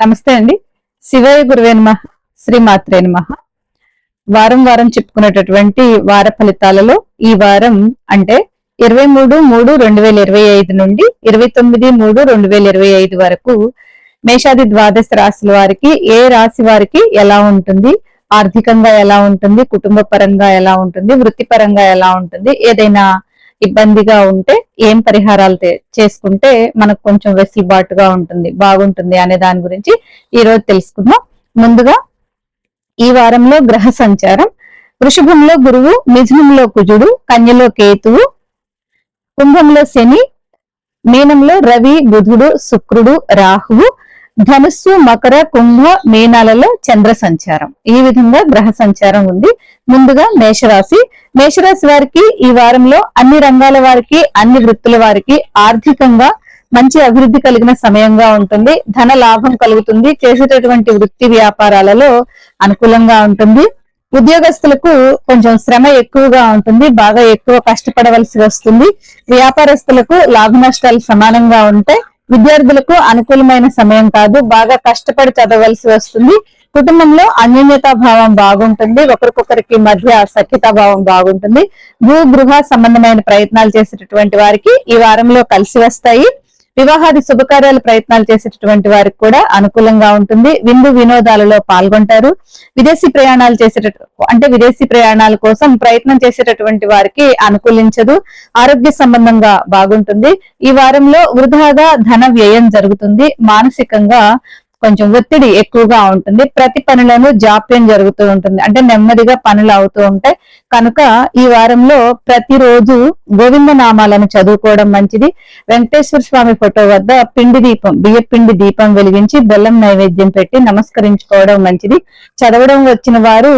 నమస్తే అండి. శివయ గురువే నమ శ్రీమాత్రే నమ. వారం వారం చెప్పుకునేటటువంటి వార ఫలితాలలో ఈ వారం అంటే ఇరవై మూడు మూడు రెండు వేల ఇరవై ఐదు నుండి ఇరవై తొమ్మిది మూడు రెండు వేల ఇరవై ఐదు వరకు మేషాది ద్వాదశ రాశుల వారికి ఏ రాశి వారికి ఎలా ఉంటుంది? ఆర్థికంగా ఎలా ఉంటుంది? కుటుంబ పరంగా ఎలా ఉంటుంది? వృత్తిపరంగా ఎలా ఉంటుంది? ఏదైనా ఇబ్బందిగా ఉంటే ఏం పరిహారాలు చేసుకుంటే మనకు కొంచెం వెసులుబాటుగా ఉంటుంది బాగుంటుంది అనే దాని గురించి ఈ రోజు తెలుసుకుందాం. ముందుగా ఈ వారంలో గ్రహ సంచారం. వృషభంలో గురువు మిథునంలో కుజుడు కన్యలో కేతువు కుంభంలో శని మీనంలో రవి బుధుడు శుక్రుడు రాహువు ధనుస్సు మకర కుంభ మీనాలలో చంద్ర సంచారం. ఈ విధంగా గ్రహ సంచారం ఉంది. ముందుగా మేషరాశి. మేషరాశి వారికి ఈ వారంలో అన్ని రంగాల వారికి అన్ని వృత్తుల వారికి ఆర్థికంగా మంచి అభివృద్ధి కలిగిన సమయంగా ఉంటుంది. ధన లాభం కలుగుతుంది. చేసేటటువంటి వృత్తి వ్యాపారాలలో అనుకూలంగా ఉంటుంది. ఉద్యోగస్తులకు కొంచెం శ్రమ ఎక్కువగా ఉంటుంది. బాగా ఎక్కువ కష్టపడవలసి వస్తుంది. వ్యాపారస్తులకు లాభ నష్టాలు సమానంగా ఉంటాయి. విద్యార్థులకు అనుకూలమైన సమయం కాదు బాగా కష్టపడి చదవలసి వస్తుంది. కుటుంబంలో అన్యోన్యతా భావం బాగుంటుంది ఒకరికొకరికి మధ్య సఖ్యతా భావం బాగుంటుంది. భూ గృహ సంబంధమైన ప్రయత్నాలు చేసేటటువంటి వారికి ఈ వారంలో కలిసి వస్తాయి. వివాహాది శుభకార్యాల ప్రయత్నాలు చేసేటటువంటి వారికి కూడా అనుకూలంగా ఉంటుంది. విందు వినోదాలలో పాల్గొంటారు. విదేశీ ప్రయాణాలు చేసేట అంటే విదేశీ ప్రయాణాల కోసం ప్రయత్నం చేసేటటువంటి వారికి అనుకూలించదు. ఆరోగ్య సంబంధంగా బాగుంటుంది. ఈ వారంలో వృధాగా ధన వ్యయం జరుగుతుంది. మానసికంగా కొంచెం ఒత్తిడి ఎక్కువగా ఉంటుంది. ప్రతి పనిలోనూ జాప్యం జరుగుతూ ఉంటుంది. అంటే నెమ్మదిగా పనులు అవుతూ ఉంటాయి కనుక ఈ వారంలో ప్రతిరోజు గోవింద నామాలను చదువుకోవడం మంచిది. వెంకటేశ్వర స్వామి ఫోటో వద్ద పిండి దీపం బియ్య పిండి దీపం వెలిగించి బెల్లం నైవేద్యం పెట్టి నమస్కరించుకోవడం మంచిది. చదవడం వచ్చిన వారు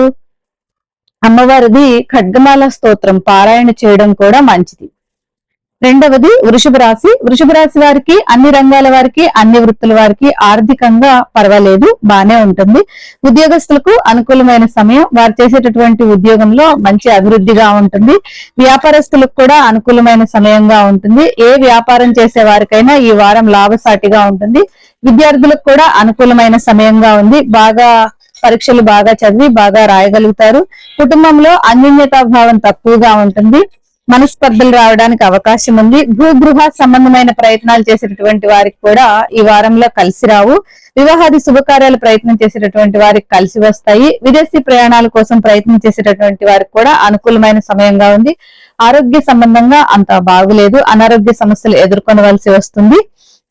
అమ్మవారిది ఖడ్గమాల స్తోత్రం పారాయణ చేయడం కూడా మంచిది. రెండవది వృషభ రాశి. వృషభ రాశి వారికి అన్ని రంగాల వారికి అన్ని వృత్తుల వారికి ఆర్థికంగా పర్వాలేదు బానే ఉంటుంది. ఉద్యోగస్తులకు అనుకూలమైన సమయం వారు చేసేటటువంటి ఉద్యోగంలో మంచి అభివృద్ధిగా ఉంటుంది. వ్యాపారస్తులకు కూడా అనుకూలమైన సమయంగా ఉంటుంది. ఏ వ్యాపారం చేసే వారికైనా ఈ వారం లాభసాటిగా ఉంటుంది. విద్యార్థులకు కూడా అనుకూలమైన సమయంగా ఉంది. బాగా పరీక్షలు బాగా చదివి బాగా రాయగలుగుతారు. కుటుంబంలో అన్యోన్యతా భావం తక్కువగా ఉంటుంది. మనస్పర్ధలు రావడానికి అవకాశం ఉంది. భూగృహ సంబంధమైన ప్రయత్నాలు చేసేటటువంటి వారికి కూడా ఈ వారంలో కలిసి రావు. వివాహాది శుభకార్యాలు ప్రయత్నం చేసేటటువంటి వారికి కలిసి వస్తాయి. విదేశీ ప్రయాణాల కోసం ప్రయత్నం చేసేటటువంటి వారికి కూడా అనుకూలమైన సమయంగా ఉంది. ఆరోగ్య సంబంధంగా అంత బాగులేదు. అనారోగ్య సమస్యలు ఎదుర్కొనవలసి వస్తుంది.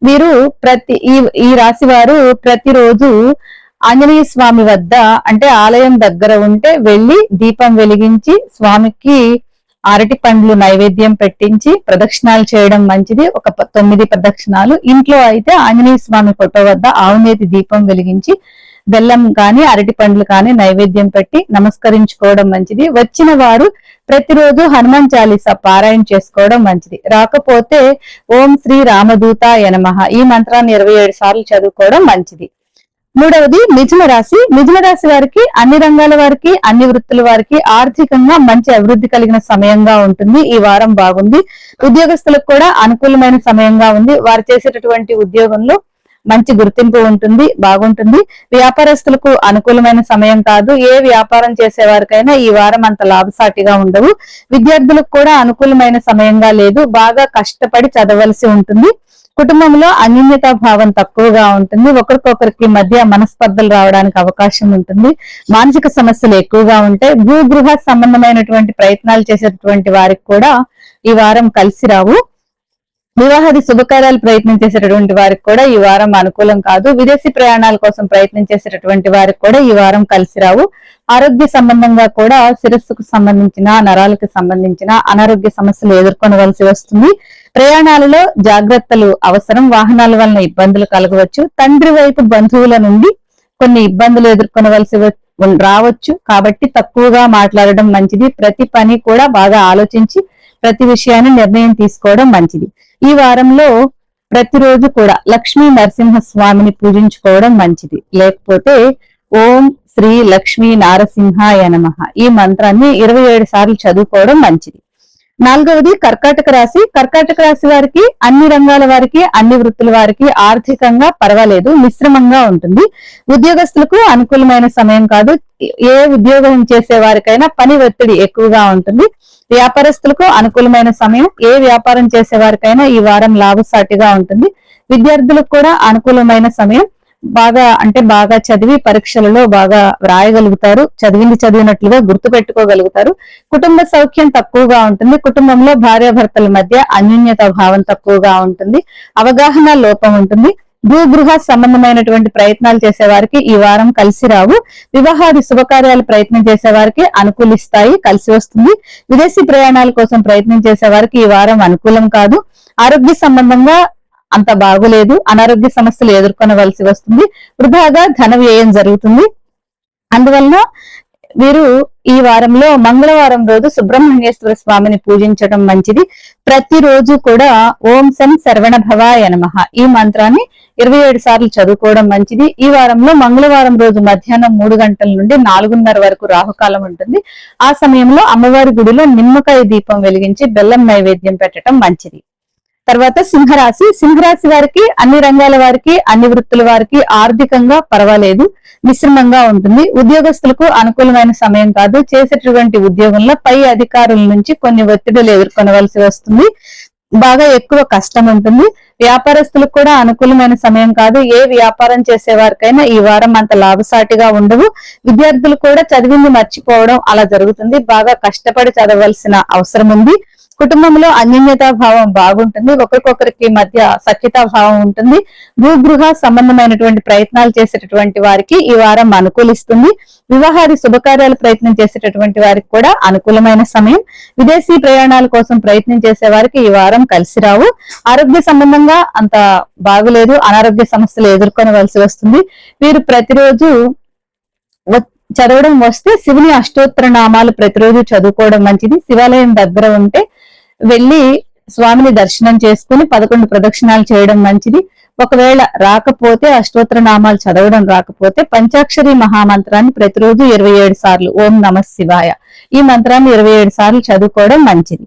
వీరు ప్రతి ఈ ఈ రాశి వారు ప్రతిరోజు ఆంజనేయ స్వామి వద్ద అంటే ఆలయం దగ్గర ఉంటే వెళ్ళి దీపం వెలిగించి స్వామికి అరటి పండ్లు నైవేద్యం పెట్టించి ప్రదక్షిణాలు చేయడం మంచిది. ఒక తొమ్మిది ప్రదక్షిణాలు. ఇంట్లో అయితే ఆంజనేయ స్వామి ఫోటో వద్ద ఆవునేతి దీపం వెలిగించి బెల్లం కానీ అరటి పండ్లు కానీ నైవేద్యం పెట్టి నమస్కరించుకోవడం మంచిది. వచ్చిన వారు ప్రతిరోజు హనుమాన్ చాలీసా పారాయణ చేసుకోవడం మంచిది. రాకపోతే ఓం శ్రీ రామదూత యనమహ ఈ మంత్రాన్ని ఇరవై ఏడు సార్లు చదువుకోవడం మంచిది. మూడవది మిథున రాశి. మిథున రాశి వారికి అన్ని రంగాల వారికి అన్ని వృత్తుల వారికి ఆర్థికంగా మంచి అభివృద్ధి కలిగిన సమయంగా ఉంటుంది. ఈ వారం బాగుంది. ఉద్యోగస్తులకు కూడా అనుకూలమైన సమయంగా ఉంది. వారు చేసేటటువంటి ఉద్యోగంలో మంచి గుర్తింపు ఉంటుంది బాగుంటుంది. వ్యాపారస్తులకు అనుకూలమైన సమయం కాదు. ఏ వ్యాపారం చేసేవారికైనా ఈ వారం అంత లాభసాటిగా ఉండవు. విద్యార్థులకు కూడా అనుకూలమైన సమయంగా లేదు. బాగా కష్టపడి చదవలసి ఉంటుంది. కుటుంబంలో అన్యోన్యతా భావం తక్కువగా ఉంటుంది. ఒకరికొకరికి మధ్య మనస్పర్ధలు రావడానికి అవకాశం ఉంటుంది. మానసిక సమస్యలు ఎక్కువగా ఉంటాయి. భూగృహ సంబంధమైనటువంటి ప్రయత్నాలు చేసేటటువంటి వారికి కూడా ఈ వారం కలిసి రావు. వివాహాది శుభకార్యాలు ప్రయత్నం చేసేటటువంటి వారికి కూడా ఈ వారం అనుకూలం కాదు. విదేశీ ప్రయాణాల కోసం ప్రయత్నం చేసేటటువంటి వారికి కూడా ఈ వారం కలిసి రావు. ఆరోగ్య సంబంధంగా కూడా శిరస్సుకు సంబంధించిన నరాలకు సంబంధించిన అనారోగ్య సమస్యలు ఎదుర్కొనవలసి వస్తుంది. ప్రయాణాలలో జాగ్రత్తలు అవసరం వాహనాల వలన ఇబ్బందులు కలగవచ్చు. తండ్రి వైపు బంధువుల నుండి కొన్ని ఇబ్బందులు ఎదుర్కొనవలసి రావచ్చు. కాబట్టి తక్కువగా మాట్లాడడం మంచిది. ప్రతి పని కూడా బాగా ఆలోచించి ప్రతి విషయాన్ని నిర్ణయం తీసుకోవడం మంచిది. ఈ వారంలో ప్రతిరోజు కూడా లక్ష్మీ నరసింహ స్వామిని పూజించుకోవడం మంచిది. లేకపోతే ఓం శ్రీ లక్ష్మీ నారసింహాయ నమ ఈ మంత్రాన్ని ఇరవై ఏడు సార్లు చదువుకోవడం మంచిది. నాలుగవది కర్కాటక రాశి. కర్కాటక రాశి వారికి అన్ని రంగాల వారికి అన్ని వృత్తుల వారికి ఆర్థికంగా పర్వాలేదు మిశ్రమంగా ఉంటుంది. ఉద్యోగస్తులకు అనుకూలమైన సమయం కాదు. ఏ ఉద్యోగం చేసే వారికైనా పని ఒత్తిడి ఎక్కువగా ఉంటుంది. వ్యాపారస్తులకు అనుకూలమైన సమయం ఏ వ్యాపారం చేసే వారికైనా ఈ వారం లాభసాటిగా ఉంటుంది. విద్యార్థులకు కూడా అనుకూలమైన సమయం బాగా అంటే బాగా చదివి పరీక్షలలో బాగా వ్రాయగలుగుతారు. చదివింది చదివినట్లుగా గుర్తు పెట్టుకోగలుగుతారు కుటుంబ సౌఖ్యం తక్కువగా ఉంటుంది. కుటుంబంలో భార్యాభర్తల మధ్య అన్యోన్యత భావం తక్కువగా ఉంటుంది. అవగాహన లోపం ఉంటుంది. భూగృహ సంబంధమైనటువంటి ప్రయత్నాలు చేసే వారికి ఈ వారం కలిసి రావు. వివాహాది శుభకార్యాలు ప్రయత్నం చేసే వారికి అనుకూలిస్తాయి కలిసి వస్తుంది. విదేశీ ప్రయాణాల కోసం ప్రయత్నం చేసే వారికి ఈ వారం అనుకూలం కాదు. ఆరోగ్య సంబంధంగా అంత బాగులేదు. అనారోగ్య సమస్యలు ఎదుర్కొనవలసి వస్తుంది. వృధాగా ధన వ్యయం జరుగుతుంది. అందువలన వీరు ఈ వారంలో మంగళవారం రోజు సుబ్రహ్మణ్యేశ్వర స్వామిని పూజించడం మంచిది. ప్రతిరోజు కూడా ఓం సం శరవణ భవాయ నమః. ఈ మంత్రాన్ని ఇరవై ఏడు సార్లు చదువుకోవడం మంచిది. ఈ వారంలో మంగళవారం రోజు మధ్యాహ్నం మూడు గంటల నుండి నాలుగున్నర వరకు రాహుకాలం ఉంటుంది. ఆ సమయంలో అమ్మవారి గుడిలో నిమ్మకాయ దీపం వెలిగించి బెల్లం నైవేద్యం పెట్టడం మంచిది. తర్వాత సింహరాశి. సింహరాశి వారికి అన్ని రంగాల వారికి అన్ని వృత్తుల వారికి ఆర్థికంగా పర్వాలేదు మిశ్రమంగా ఉంటుంది. ఉద్యోగస్తులకు అనుకూలమైన సమయం కాదు. చేసేటటువంటి ఉద్యోగంలో పై అధికారుల నుంచి కొన్ని ఒత్తిడులు ఎదుర్కొనవలసి వస్తుంది. బాగా ఎక్కువ కష్టం ఉంటుంది. వ్యాపారస్తులకు కూడా అనుకూలమైన సమయం కాదు. ఏ వ్యాపారం చేసే వారికైనా ఈ వారం అంత లాభసాటిగా ఉండవు. విద్యార్థులు కూడా చదివింది మర్చిపోవడం అలా జరుగుతుంది. బాగా కష్టపడి చదవలసిన అవసరం ఉంది. కుటుంబంలో అన్యోన్యతా భావం బాగుంటుంది. ఒకరికొకరికి మధ్య సఖ్యతా భావం ఉంటుంది. భూగృహ సంబంధమైనటువంటి ప్రయత్నాలు చేసేటటువంటి వారికి ఈ వారం అనుకూలిస్తుంది. వివాహాది శుభకార్యాలు ప్రయత్నం చేసేటటువంటి వారికి కూడా అనుకూలమైన సమయం. విదేశీ ప్రయాణాల కోసం ప్రయత్నం చేసే వారికి ఈ వారం కలిసి రావు. ఆరోగ్య సంబంధంగా అంత బాగులేదు. అనారోగ్య సమస్యలు ఎదుర్కొనవలసి వస్తుంది. వీరు ప్రతిరోజు చదవడం వస్తే శివుని అష్టోత్తర నామాలు ప్రతిరోజు చదువుకోవడం మంచిది. శివాలయం దగ్గర ఉంటే వెళ్ళి స్వామిని దర్శనం చేసుకుని పదకొండు ప్రదక్షిణాలు చేయడం మంచిది. ఒకవేళ రాకపోతే అష్టోత్తర నామాలు చదవడం రాకపోతే పంచాక్షరి మహామంత్రాన్ని ప్రతిరోజు ఇరవై ఏడు సార్లు ఓం నమ శివాయ. ఈ మంత్రాన్ని ఇరవై ఏడు సార్లు చదువుకోవడం మంచిది.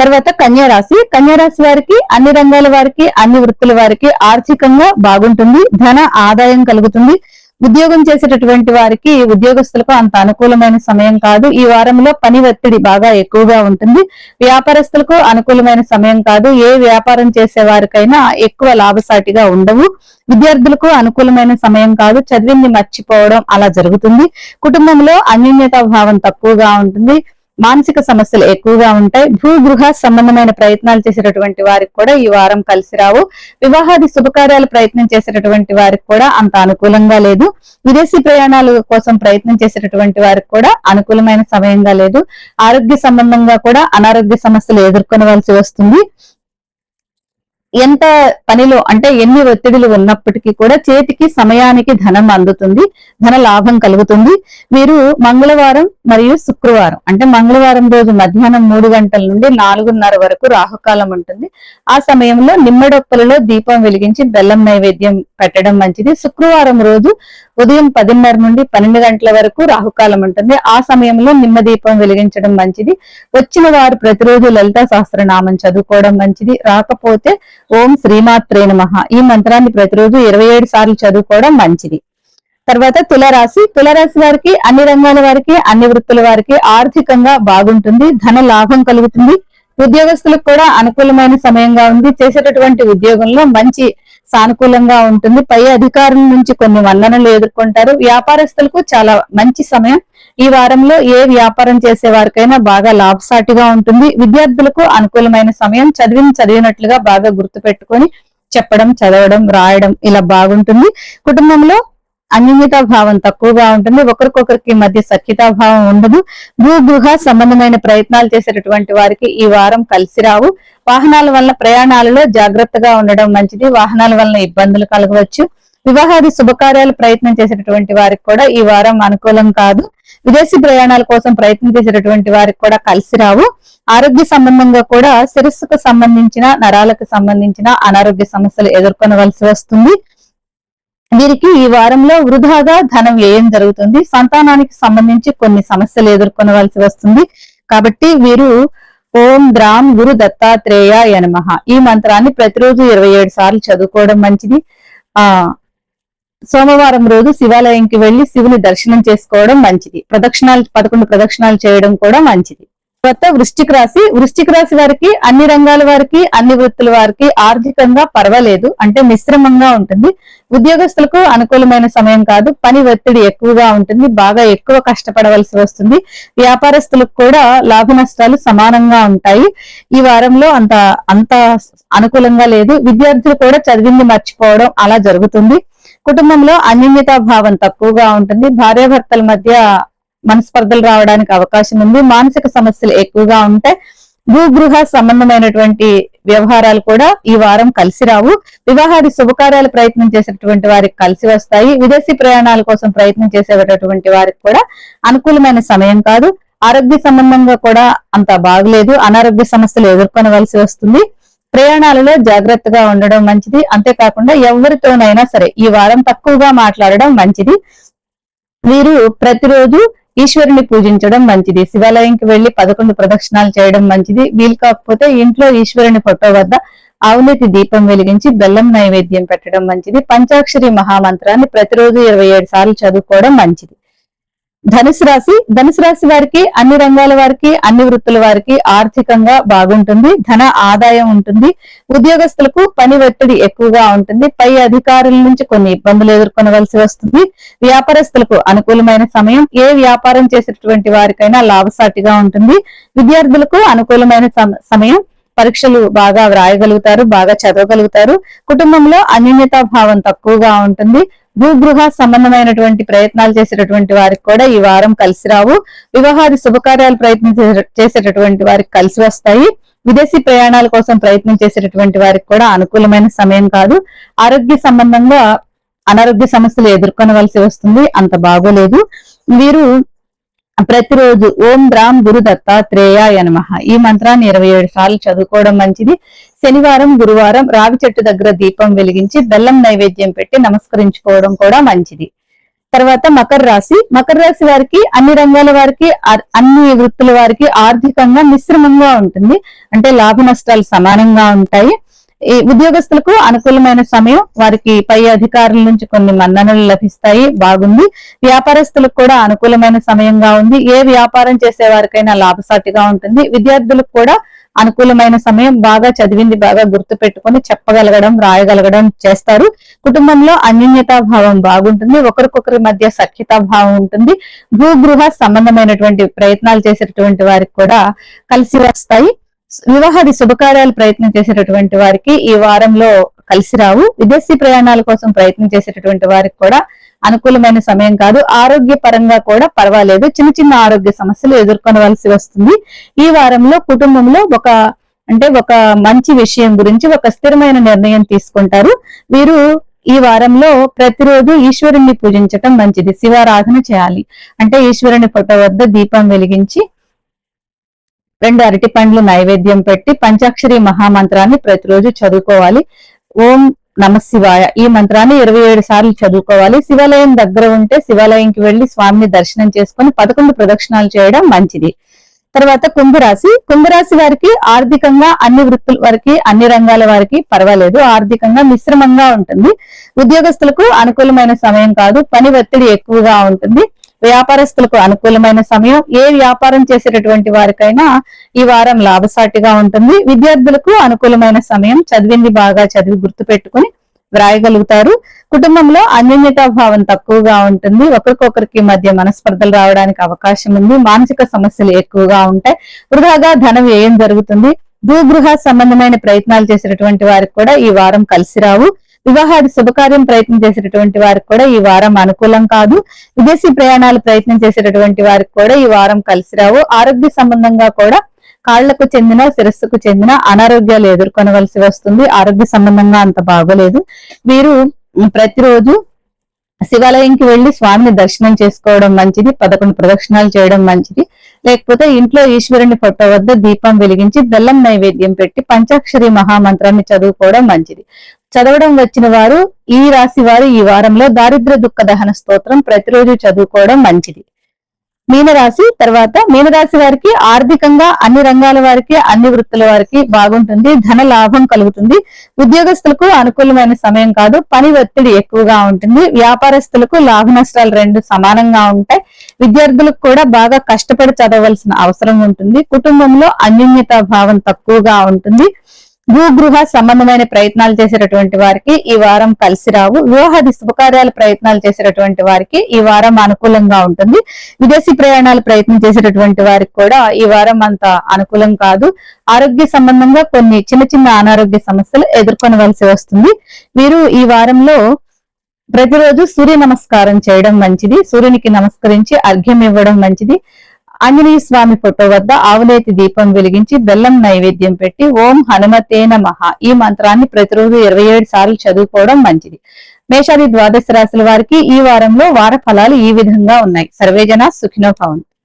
తర్వాత కన్యారాశి. కన్యారాశి వారికి అన్ని రంగాల వారికి అన్ని వృత్తుల వారికి ఆర్థికంగా బాగుంటుంది. ధన ఆదాయం కలుగుతుంది. ఉద్యోగం చేసేటటువంటి వారికి ఉద్యోగస్తులకు అంత అనుకూలమైన సమయం కాదు. ఈ వారంలో పని ఒత్తిడి బాగా ఎక్కువగా ఉంటుంది. వ్యాపారస్తులకు అనుకూలమైన సమయం కాదు. ఏ వ్యాపారం చేసే వారికైనా ఎక్కువ లాభసాటిగా ఉండవు. విద్యార్థులకు అనుకూలమైన సమయం కాదు. చదివింది మర్చిపోవడం అలా జరుగుతుంది. కుటుంబంలో అన్యోన్యతా భావం తక్కువగా ఉంటుంది. మానసిక సమస్యలు ఎక్కువగా ఉంటాయి. భూగృహ సంబంధమైన ప్రయత్నాలు చేసేటటువంటి వారికి కూడా ఈ వారం కలిసి రావు. వివాహాది శుభకార్యాలు ప్రయత్నం చేసేటటువంటి వారికి కూడా అంత అనుకూలంగా లేదు. విదేశీ ప్రయాణాల కోసం ప్రయత్నం చేసేటటువంటి వారికి కూడా అనుకూలమైన సమయంగా లేదు. ఆరోగ్య సంబంధంగా కూడా అనారోగ్య సమస్యలు ఎదుర్కొనవలసి వస్తుంది. ఎంత పనిలో అంటే ఎన్ని ఒత్తిడులు ఉన్నప్పటికీ కూడా చేతికి సమయానికి ధనం అందుతుంది ధన లాభం కలుగుతుంది. మీరు మంగళవారం మరియు శుక్రవారం అంటే మంగళవారం రోజు మధ్యాహ్నం మూడు గంటల నుండి నాలుగున్నర వరకు రాహుకాలం ఉంటుంది. ఆ సమయంలో నిమ్మడొప్పలలో దీపం వెలిగించి బెల్లం నైవేద్యం పెట్టడం మంచిది. శుక్రవారం రోజు ఉదయం పదిన్నర నుండి పన్నెండు గంటల వరకు రాహుకాలం ఉంటుంది. ఆ సమయంలో నిమ్మ దీపం వెలిగించడం మంచిది. వచ్చిన వారు ప్రతిరోజు లలిత సహస్రనామం చదువుకోవడం మంచిది. రాకపోతే ఓం శ్రీమాత్రే నమ. ఈ మంత్రాన్ని ప్రతిరోజు ఇరవై ఏడు సార్లు చదువుకోవడం మంచిది. తర్వాత తులరాశి. తులరాశి వారికి అన్ని రంగాల వారికి అన్ని వృత్తుల వారికి ఆర్థికంగా బాగుంటుంది. ధన లాభం కలుగుతుంది. ఉద్యోగస్తులకు కూడా అనుకూలమైన సమయంగా ఉంది. చేసేటటువంటి ఉద్యోగంలో మంచి సానుకూలంగా ఉంటుంది. పై అధికారుల నుంచి కొన్ని వందనలు ఎదుర్కొంటారు. వ్యాపారస్తులకు చాలా మంచి సమయం. ఈ వారంలో ఏ వ్యాపారం చేసే వారికైనా బాగా లాభసాటిగా ఉంటుంది. విద్యార్థులకు అనుకూలమైన సమయం చదివిన చదివినట్లుగా బాగా గుర్తు పెట్టుకొని చెప్పడం చదవడం రాయడం ఇలా బాగుంటుంది. కుటుంబంలో అన్యోన్యతా భావం తక్కువగా ఉంటుంది. ఒకరికొకరికి మధ్య సఖ్యతా భావం ఉండదు. భూగృహ సంబంధమైన ప్రయత్నాలు చేసేటటువంటి వారికి ఈ వారం కలిసి రావు. వాహనాల వల్ల ప్రయాణాలలో జాగ్రత్తగా ఉండడం మంచిది. వాహనాల వలన ఇబ్బందులు కలగవచ్చు. వివాహాది శుభకార్యాలు ప్రయత్నం చేసేటటువంటి వారికి కూడా ఈ వారం అనుకూలం కాదు. విదేశీ ప్రయాణాల కోసం ప్రయత్నం చేసేటటువంటి వారికి కూడా కలిసి రావు. ఆరోగ్య సంబంధంగా కూడా శిరస్సుకు సంబంధించిన నరాలకు సంబంధించిన అనారోగ్య సమస్యలు ఎదుర్కొనవలసి వస్తుంది. వీరికి ఈ వారంలో వృధాగా ధనం వ్యయం జరుగుతుంది. సంతానానికి సంబంధించి కొన్ని సమస్యలు ఎదుర్కొనవలసి వస్తుంది. కాబట్టి వీరు ఓం ద్రాం గురు దత్తాత్రేయ యనమహ ఈ మంత్రాన్ని ప్రతిరోజు ఇరవై ఏడు సార్లు చదువుకోవడం మంచిది. ఆ సోమవారం రోజు శివాలయంకి వెళ్ళి శివుని దర్శనం చేసుకోవడం మంచిది. ప్రదక్షిణాలు పదకొండు ప్రదక్షిణాలు చేయడం కూడా మంచిది. కొత్త వృష్టిక రాశి. వృష్టిక రాశి వారికి అన్ని రంగాల వారికి అన్ని వృత్తుల వారికి ఆర్థికంగా పర్వాలేదు. అంటే మిశ్రమంగా ఉంటుంది. ఉద్యోగస్తులకు అనుకూలమైన సమయం కాదు. పని ఒత్తిడి ఎక్కువగా ఉంటుంది. బాగా ఎక్కువ కష్టపడవలసి వస్తుంది. వ్యాపారస్తులకు కూడా లాభ నష్టాలు సమానంగా ఉంటాయి. ఈ వారంలో అంత అంత అనుకూలంగా లేదు. విద్యార్థులు కూడా చదివింది మర్చిపోవడం అలా జరుగుతుంది. కుటుంబంలో అన్యోన్యతా భావం తక్కువగా ఉంటుంది. భార్యాభర్తల మధ్య మనస్పర్ధలు రావడానికి అవకాశం ఉంది. మానసిక సమస్యలు ఎక్కువగా ఉంటాయి భూగృహ సంబంధమైనటువంటి వ్యవహారాలు కూడా ఈ వారం కలిసి రావు. వివాహాది శుభకార్యాలు ప్రయత్నం చేసేటటువంటి వారికి కలిసి వస్తాయి. విదేశీ ప్రయాణాల కోసం ప్రయత్నం చేసేటటువంటి వారికి కూడా అనుకూలమైన సమయం కాదు. ఆరోగ్య సంబంధంగా కూడా అంత బాగలేదు. అనారోగ్య సమస్యలు ఎదుర్కొనవలసి వస్తుంది. ప్రయాణాలలో జాగ్రత్తగా ఉండడం మంచిది. అంతేకాకుండా ఎవరితోనైనా సరే ఈ వారం తక్కువగా మాట్లాడడం మంచిది. వీరు ప్రతిరోజు ఈశ్వరుని పూజించడం మంచిది. శివాలయంకి వెళ్ళి పదకొండు ప్రదక్షిణాలు చేయడం మంచిది. వీలు కాకపోతే ఇంట్లో ఈశ్వరుని ఫోటో వద్ద ఆవునేతి దీపం వెలిగించి బెల్లం నైవేద్యం పెట్టడం మంచిది. పంచాక్షరి మహామంత్రాన్ని ప్రతిరోజు ఇరవై ఏడు సార్లు చదువుకోవడం మంచిది. ధనుసు రాశి ధనుసు రాశి వారికి అన్ని రంగాల వారికి అన్ని వృత్తుల వారికి ఆర్థికంగా బాగుంటుంది ధన ఆదాయం ఉంటుంది ఉద్యోగస్తులకు పని ఒత్తిడి ఎక్కువగా ఉంటుంది పై అధికారుల నుంచి కొన్ని ఇబ్బందులు ఎదుర్కొనవలసి వస్తుంది వ్యాపారస్తులకు అనుకూలమైన సమయం ఏ వ్యాపారం చేసేటువంటి వారికైనా లాభసాటిగా ఉంటుంది విద్యార్థులకు అనుకూలమైన సమ- సమయం పరీక్షలు బాగా వ్రాయగలుగుతారు బాగా చదవగలుగుతారు కుటుంబంలో అన్యూన్యతా భావం తక్కువగా ఉంటుంది భూగృహ సంబంధమైనటువంటి ప్రయత్నాలు చేసేటటువంటి వారికి కూడా ఈ వారం కలిసి రావు. వివాహాది శుభకార్యాలు ప్రయత్నం చేసేటటువంటి వారికి కలిసి వస్తాయి. విదేశీ ప్రయాణాల కోసం ప్రయత్నం చేసేటటువంటి వారికి కూడా అనుకూలమైన సమయం కాదు. ఆరోగ్య సంబంధంగా అనారోగ్య సమస్యలు ఎదుర్కొనవలసి వస్తుంది. అంత బాగోలేదు. వీరు ప్రతిరోజు ఓం రామ్ గురు దత్తాత్రేయ నమ. ఈ మంత్రాన్ని ఇరవై ఏడు సార్లు చదువుకోవడం మంచిది. శనివారం గురువారం రావి చెట్టు దగ్గర దీపం వెలిగించి బెల్లం నైవేద్యం పెట్టి నమస్కరించుకోవడం కూడా మంచిది. తర్వాత మకర రాశి. మకర రాశి వారికి అన్ని రంగాల వారికి అన్ని వృత్తుల వారికి ఆర్థికంగా మిశ్రమంగా ఉంటుంది. అంటే లాభ నష్టాలు సమానంగా ఉంటాయి. ఈ ఉద్యోగస్తులకు అనుకూలమైన సమయం వారికి పై అధికారుల నుంచి కొన్ని మన్ననలు లభిస్తాయి బాగుంది. వ్యాపారస్తులకు కూడా అనుకూలమైన సమయంగా ఉంది. ఏ వ్యాపారం చేసే వారికైనా లాభసాటిగా ఉంటుంది. విద్యార్థులకు కూడా అనుకూలమైన సమయం బాగా చదివింది బాగా గుర్తు పెట్టుకొని చెప్పగలగడం రాయగలగడం చేస్తారు. కుటుంబంలో అన్యోన్యతా భావం బాగుంటుంది. ఒకరికొకరి మధ్య సఖ్యతా భావం ఉంటుంది. భూగృహ సంబంధమైనటువంటి ప్రయత్నాలు చేసేటటువంటి వారికి కూడా కలిసి వస్తాయి. వివాహాది శుభకార్యాలు ప్రయత్నం చేసేటటువంటి వారికి ఈ వారంలో కలిసి రావు. విదేశీ ప్రయాణాల కోసం ప్రయత్నం చేసేటటువంటి వారికి కూడా అనుకూలమైన సమయం కాదు. ఆరోగ్య పరంగా కూడా పర్వాలేదు. చిన్న చిన్న ఆరోగ్య సమస్యలు ఎదుర్కొనవలసి వస్తుంది. ఈ వారంలో కుటుంబంలో ఒక అంటే ఒక మంచి విషయం గురించి ఒక స్థిరమైన నిర్ణయం తీసుకుంటారు. వీరు ఈ వారంలో ప్రతిరోజు ఈశ్వరుణ్ణి పూజించటం మంచిది. శివారాధన చేయాలి. అంటే ఈశ్వరుని ఫోటో వద్ద దీపం వెలిగించి రెండు అరటి పండ్లు నైవేద్యం పెట్టి పంచాక్షరి మహామంత్రాన్ని ప్రతిరోజు చదువుకోవాలి. ఓం నమ శివాయ. ఈ మంత్రాన్ని ఇరవై ఏడు సార్లు చదువుకోవాలి. శివాలయం దగ్గర ఉంటే శివాలయంకి వెళ్ళి స్వామిని దర్శనం చేసుకొని పదకొండు ప్రదక్షిణాలు చేయడం మంచిది. తర్వాత కుంభరాశి. కుంభరాశి వారికి ఆర్థికంగా అన్ని వృత్తుల వారికి అన్ని రంగాల వారికి పర్వాలేదు. ఆర్థికంగా మిశ్రమంగా ఉంటుంది. ఉద్యోగస్తులకు అనుకూలమైన సమయం కాదు. పని ఒత్తిడి ఎక్కువగా ఉంటుంది. వ్యాపారస్తులకు అనుకూలమైన సమయం ఏ వ్యాపారం చేసేటటువంటి వారికైనా ఈ వారం లాభసాటిగా ఉంటుంది. విద్యార్థులకు అనుకూలమైన సమయం చదివింది బాగా చదివి గుర్తు పెట్టుకుని వ్రాయగలుగుతారు. కుటుంబంలో అన్యోన్యతా భావం తక్కువగా ఉంటుంది. ఒకరికొకరికి మధ్య మనస్పర్ధలు రావడానికి అవకాశం ఉంది. మానసిక సమస్యలు ఎక్కువగా ఉంటాయి. వృధాగా ధన వ్యయం జరుగుతుంది. భూగృహ సంబంధమైన ప్రయత్నాలు చేసేటటువంటి వారికి కూడా ఈ వారం కలిసి రావు. వివాహాది శుభకార్యం ప్రయత్నం చేసేటటువంటి వారికి కూడా ఈ వారం అనుకూలం కాదు. విదేశీ ప్రయాణాలు ప్రయత్నం చేసేటటువంటి వారికి కూడా ఈ వారం కలిసి రావు. ఆరోగ్య సంబంధంగా కూడా కాళ్ళకు చెందిన శిరస్సుకు చెందిన అనారోగ్యాలు ఎదుర్కొనవలసి వస్తుంది. ఆరోగ్య సంబంధంగా అంత బాగోలేదు. వీరు ప్రతిరోజు శివాలయంకి వెళ్ళి స్వామిని దర్శనం చేసుకోవడం మంచిది పదకొండు ప్రదక్షిణాలు చేయడం మంచిది. లేకపోతే ఇంట్లో ఈశ్వరుని ఫోటో వద్ద దీపం వెలిగించి బెల్లం నైవేద్యం పెట్టి పంచాక్షరి మహామంత్రాన్ని చదువుకోవడం మంచిది. చదవడం వచ్చిన వారు ఈ రాశి వారు ఈ వారంలో దారిద్ర దుఃఖ దహన స్తోత్రం ప్రతిరోజు చదువుకోవడం మంచిది. మీనరాశి తర్వాత మీనరాశి వారికి ఆర్థికంగా అన్ని రంగాల వారికి అన్ని వృత్తుల వారికి బాగుంటుంది ధన లాభం కలుగుతుంది. ఉద్యోగస్తులకు అనుకూలమైన సమయం కాదు పని ఒత్తిడి ఎక్కువగా ఉంటుంది. వ్యాపారస్తులకు లాభ నష్టాలు రెండు సమానంగా ఉంటాయి. విద్యార్థులకు కూడా బాగా కష్టపడి చదవలసిన అవసరం ఉంటుంది. కుటుంబంలో అన్యోన్యతా భావం తక్కువగా ఉంటుంది. భూగృహ సంబంధమైన ప్రయత్నాలు చేసేటటువంటి వారికి ఈ వారం కలిసి రావు. వివాహాది శుభకార్యాల ప్రయత్నాలు చేసేటటువంటి వారికి ఈ వారం అనుకూలంగా ఉంటుంది. విదేశీ ప్రయాణాలు ప్రయత్నం చేసేటటువంటి వారికి కూడా ఈ వారం అంత అనుకూలం కాదు. ఆరోగ్య సంబంధంగా కొన్ని చిన్న చిన్న అనారోగ్య సమస్యలు ఎదుర్కొనవలసి వస్తుంది. మీరు ఈ వారంలో ప్రతిరోజు సూర్య నమస్కారం చేయడం మంచిది. సూర్యునికి నమస్కరించి అర్ఘ్యం ఇవ్వడం మంచిది. ఆంజనేయ స్వామి ఫోటో వద్ద ఆవులేతి దీపం వెలిగించి బెల్లం నైవేద్యం పెట్టి ఓం హనుమతే నమః. ఈ మంత్రాన్ని ప్రతిరోజు ఇరవై ఏడు సార్లు చదువుకోవడం మంచిది. మేషాది ద్వాదశ రాశుల వారికి ఈ వారంలో వార ఫలాలు ఈ విధంగా ఉన్నాయి. సర్వేజన సుఖినో భవంతు.